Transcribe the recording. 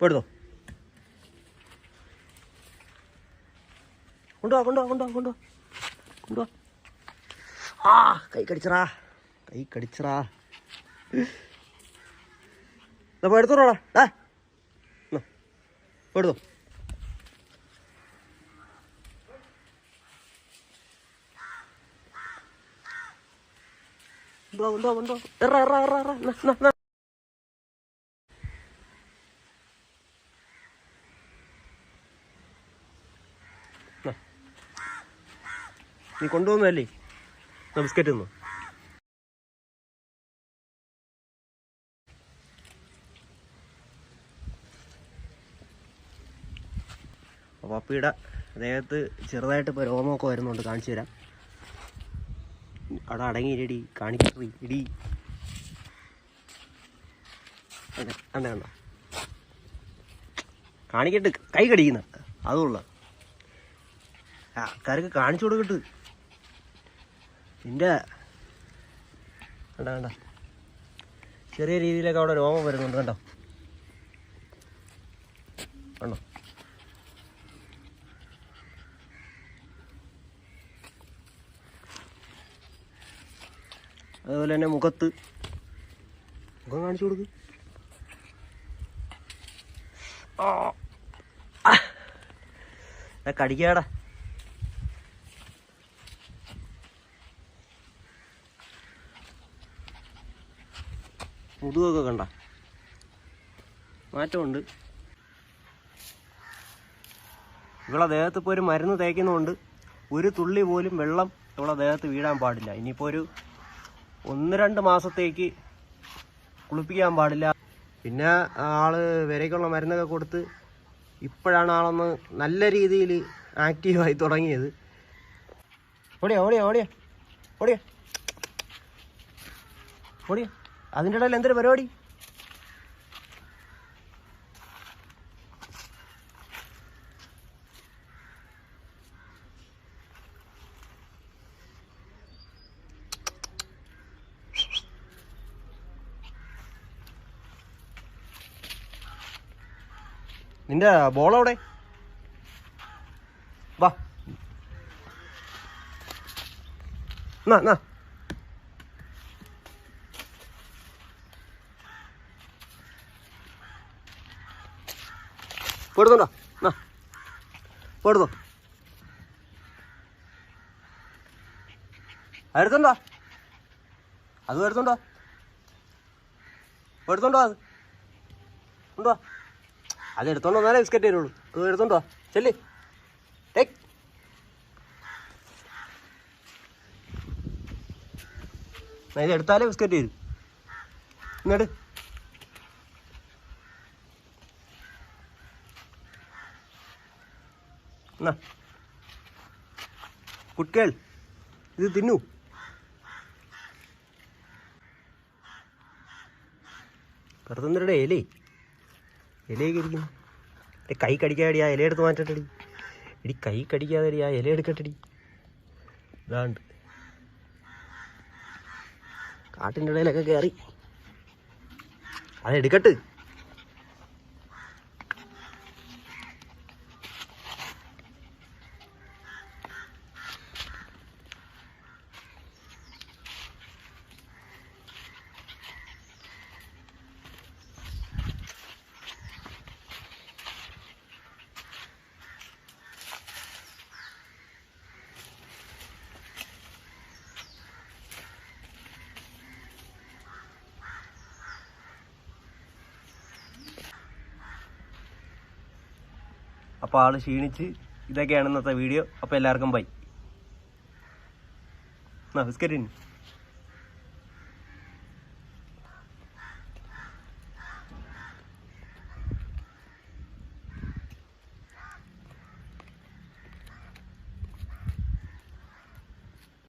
പോടുന്നോ കൊണ്ടുവാ കൊണ്ടുവാ കൊണ്ടുവാ കൊണ്ടുവാ. കൊണ്ടുവാ. ആ കൈ കടിച്ചറാ കൈ കടിച്ചറാ അപ്പോൾ എടുത്തോടാ എന്നാ, എടുത്തോ. ഉണ്ടോ കൊണ്ടുവാ കൊണ്ടുവാ. എറ എറ എറ എറ എന്നാ, എന്നാ, എന്നാ. എന്നാ. നീ കൊണ്ടുപോകുന്നതല്ലേ നമസ്കാരം ബിസ്ക്കറ്റ് തിന്നു. പപ്പിയുടെ ദേഹത്ത് ചെറുതായിട്ട് ഇപ്പോൾ രോമമൊക്കെ വരുന്നുണ്ട് കാണിച്ചു തരാം. അവിടെ അടങ്ങിയിരടി കാണിക്കറി ഇടി. കണ്ടോ കാണിക്കട്ട് കൈ കടിക്കുന്ന അതുള്ള ആൾക്കാർക്ക് കാണിച്ചു കൊടുക്കട്ട്. നിന്റെ കണ്ട കണ്ട ചെറിയ രീതിയിലൊക്കെ അവിടെ രോമം വരുന്നുണ്ട് കണ്ടോ? കണ്ടോ? അതുപോലെ തന്നെ മുഖത്ത്. മുഖം കാണിച്ചു കൊടുക്ക്. കടിക്കാടാ. മുതുകൊക്കെ കണ്ട. മാറ്റമുണ്ട്. ഇവിടെ ദേഹത്ത് ഇപ്പോൾ ഒരു മരുന്ന് തേക്കുന്നതുകൊണ്ട് ഒരു തുള്ളി പോലും വെള്ളം ഇവിടെ ദേഹത്ത് വീഴാൻ പാടില്ല. ഇനിയിപ്പോൾ ഒരു ഒന്ന് രണ്ട് മാസത്തേക്ക് കുളിപ്പിക്കാൻ പാടില്ല. പിന്നെ ആൾ വിരയ്ക്കുള്ള മരുന്നൊക്കെ കൊടുത്ത് ഇപ്പോഴാണ് ആളൊന്ന് നല്ല രീതിയിൽ ആക്റ്റീവായി തുടങ്ങിയത്. ഓടിയാ ഓടിയാ ഓടിയാ ഓടിയാ. ഓടിയാ. അതിന്റെ ഇടയിൽ എന്തൊരു പരിപാടി? നിന്റെ ബോൾ എവിടെ വാ. എന്നാ എന്നാ. പോടുന്നുണ്ടോ എന്നാ. പോടുന്നോ എടുത്തുണ്ടോ? അത് എടുത്തുണ്ടോ? എടുത്തുണ്ടോ അത്? ഉണ്ടോ? അത് എടുത്തോണ്ട് വന്നാലേ ബിസ്ക്കറ്റ് തരുള്ളൂ. അത് എടുത്തോണ്ടോ? ചെല്ലി. ടേക്ക് ഇത് എടുത്താലേ ബിസ്ക്കറ്റ് തരും. ഇങ്ങോട്ട് കുട്ടികൾ ഇത് തിന്നു. കറുത്തന്തരുടെ ഇല. ഇലയൊക്കെ ഇരിക്കുന്നു. കൈ കടിക്കാടി ആ ഇല എടുത്ത് മാറ്റട്ടടി. എടി കൈ കടിക്കാതെടി ആ ഇല എടുക്കട്ടടി. ഇതാണ്ട്. കാട്ടിന്റെ ഇടയിലൊക്കെ കയറി അതെടുക്കട്ട്. അപ്പോൾ ആൾ ക്ഷീണിച്ച് ഇതൊക്കെയാണ് ഇന്നത്തെ വീഡിയോ. അപ്പോൾ എല്ലാവർക്കും ബൈ നമസ്കരിന്